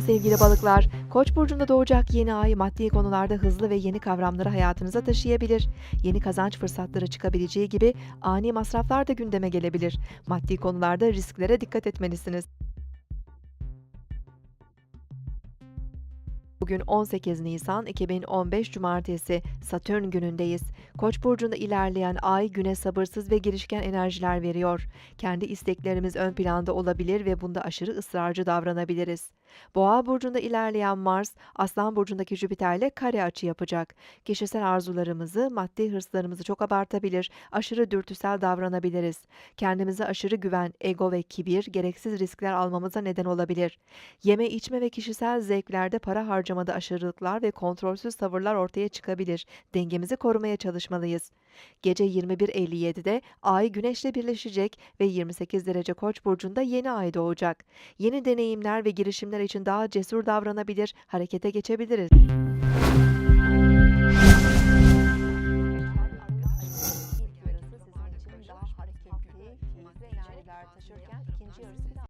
sevgili balıklar. Koç burcunda doğacak yeni ay maddi konularda hızlı ve yeni kavramları hayatınıza taşıyabilir. Yeni kazanç fırsatları çıkabileceği gibi ani masraflar da gündeme gelebilir. Maddi konularda risklere dikkat etmelisiniz. Bugün 18 Nisan 2015 Cumartesi Satürn günündeyiz. Koç burcunda ilerleyen ay güne sabırsız ve girişken enerjiler veriyor. Kendi isteklerimiz ön planda olabilir ve bunda aşırı ısrarcı davranabiliriz. Boğa burcunda ilerleyen Mars, Aslan burcundaki Jüpiter'le kare açı yapacak. Kişisel arzularımızı, maddi hırslarımızı çok abartabilir, aşırı dürtüsel davranabiliriz. Kendimize aşırı güven, ego ve kibir gereksiz riskler almamıza neden olabilir. Yeme içme ve kişisel zevklerde para harcamada aşırılıklar ve kontrolsüz tavırlar ortaya çıkabilir. Dengemizi korumaya çalışmalıyız. Gece 21.57'de Ay Güneş'le birleşecek ve 28 derece Koç burcunda yeni ay doğacak. Yeni deneyimler ve girişimler için daha cesur davranabilir, harekete geçebiliriz.